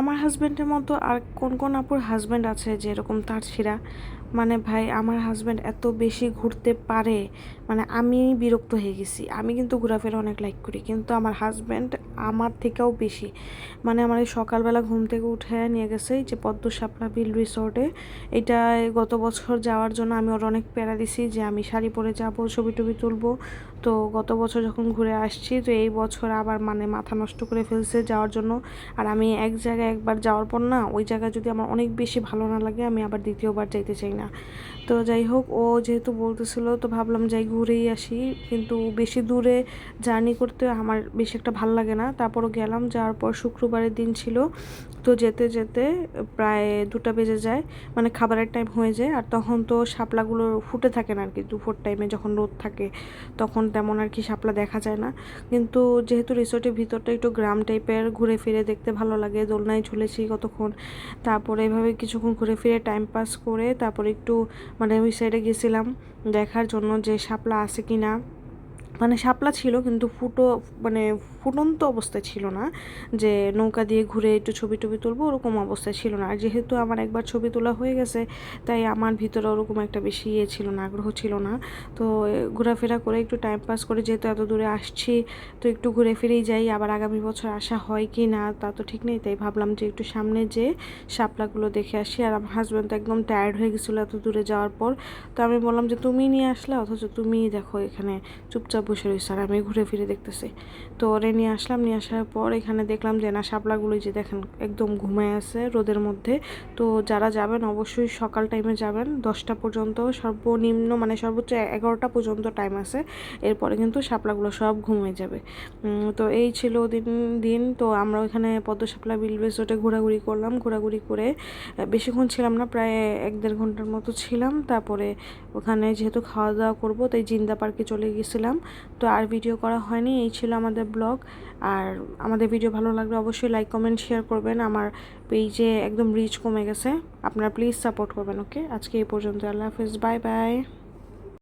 আমার হাজব্যান্ডের মতো আর কোন কোন আপুর হাজব্যান্ড আছে যে এরকম তার ছিঁড়া মানে ভাই, আমার হাজব্যান্ড এত বেশি ঘুরতে পারে মানে আমি বিরক্ত হয়ে গেছি। আমি কিন্তু ঘোরাফেরা অনেক লাইক করি, কিন্তু আমার হাজব্যান্ড আমার থেকেও বেশি। মানে আমার এই সকালবেলা ঘুম থেকে উঠে নিয়ে গেছে যে পদ্ম শাপলা বিল রিসোর্টে এটা গত বছর যাওয়ার জন্য আমি ওর অনেক প্যারা দিছি যে আমি শাড়ি পরে যাব, ছবি টবি তুলবো। তো গত বছর যখন ঘুরে আসছি, তো এই বছর আবার মানে মাথা নষ্ট করে ফেলছে যাওয়ার জন্য। আর আমি এক জায়গায় একবার যাওয়ার পর না, ওই জায়গায় যদি আমার অনেক বেশি ভালো না লাগে, আমি আবার দ্বিতীয়বার যাইতে চাই না। তো যাই হোক, ও যেহেতু বলতেছিল, তো ভাবলাম যাই ঘুরেই আসি। কিন্তু বেশি দূরে জার্নি করতে আমার বেশি একটা ভালো লাগে না। তারপরও গেলাম, যাওয়ার পর শুক্রবারের দিন ছিল। তো যেতে যেতে প্রায় দুটা বেজে যায় মানে খাবারের টাইম হয়ে যায়। আর তখন তো শাপলাগুলো ফুটে থাকে না আর কি দুপুর টাইমে যখন রোদ থাকে, তখন তেমন আর কি শাপলা দেখা যায় না। কিন্তু যেহেতু রিসোর্টের ভিতরটা একটু গ্রাম টাইপের ঘুরে ফিরে দেখতে ভালো লাগে দোলনায় ঝুলেছি কতক্ষণ। তারপরে এভাবে কিছুক্ষণ ঘুরে ফিরে টাইম পাস করে তারপরে একটু মানে ওই সাইডে গেছিলাম দেখার জন্য যে শাপলা আছে কি না মানে শাপলা ছিল, কিন্তু ফুটো মানে ফুটন্ত অবস্থায় ছিল না, যে নৌকা দিয়ে ঘুরে একটু ছবি টবি তুলবো ওরকম অবস্থায় ছিল না। আর যেহেতু আমার একবার ছবি তোলা হয়ে গেছে, তাই আমার ভিতরে ওরকম একটা বেশি ইয়ে ছিল না, আগ্রহ ছিল না। তো ঘোরাফেরা করে একটু টাইম পাস করে, যেহেতু এত দূরে আসছি, তো একটু ঘুরে ফিরেই যাই, আবার আগামী বছর আসা হয় কি না, তা তো ঠিক নেই। তাই ভাবলাম যে একটু সামনে যে শাপলাগুলো দেখে আসি। আর আমার হাজব্যান্ড তো একদম টায়ার্ড হয়ে গেছিল এত দূরে যাওয়ার পর। তো আমি বললাম যে তুমি নিয়ে আসলে, অথচ তুমিই দেখো এখানে চুপচাপ বসে রয়েছে আর আমি ঘুরে ফিরে দেখতেছি। তো ওরে নিয়ে আসলাম, নিয়ে আসার পর এখানে দেখলাম যে না, শাপলাগুলো যে দেখেন একদম ঘুমায় আছে রোদের মধ্যে। তো যারা যাবেন অবশ্যই সকাল টাইমে যাবেন, দশটা পর্যন্ত সর্বনিম্ন মানে সর্বোচ্চ এগারোটা পর্যন্ত টাইম আছে। এরপরে কিন্তু শাপলাগুলো সব ঘুমিয়ে যাবে। তো এই ছিল দিন দিন। তো আমরা ওইখানে পদ্ম শাপলা বিল রিসোর্টে ঘোরাঘুরি করলাম, ঘোরাঘুরি করে বেশিক্ষণ ছিলাম না, প্রায় এক দেড় ঘণ্টার মতো ছিলাম। তারপরে ওখানে যেহেতু খাওয়া দাওয়া করব, তাই জিন্দা পার্কে চলে গেছিলাম। তো আর ভিডিও করা হয়নি, এই ছিল আমাদের ব্লগ আর আমাদের ভিডিও ভালো লাগলে অবশ্যই লাইক কমেন্ট শেয়ার করবেন। আমার পেজে একদম রিচ কমে গেছে। আপনারা প্লিজ সাপোর্ট করবেন ওকে আজকে এই পর্যন্ত, আল্লাহ হাফিজ বাই বাই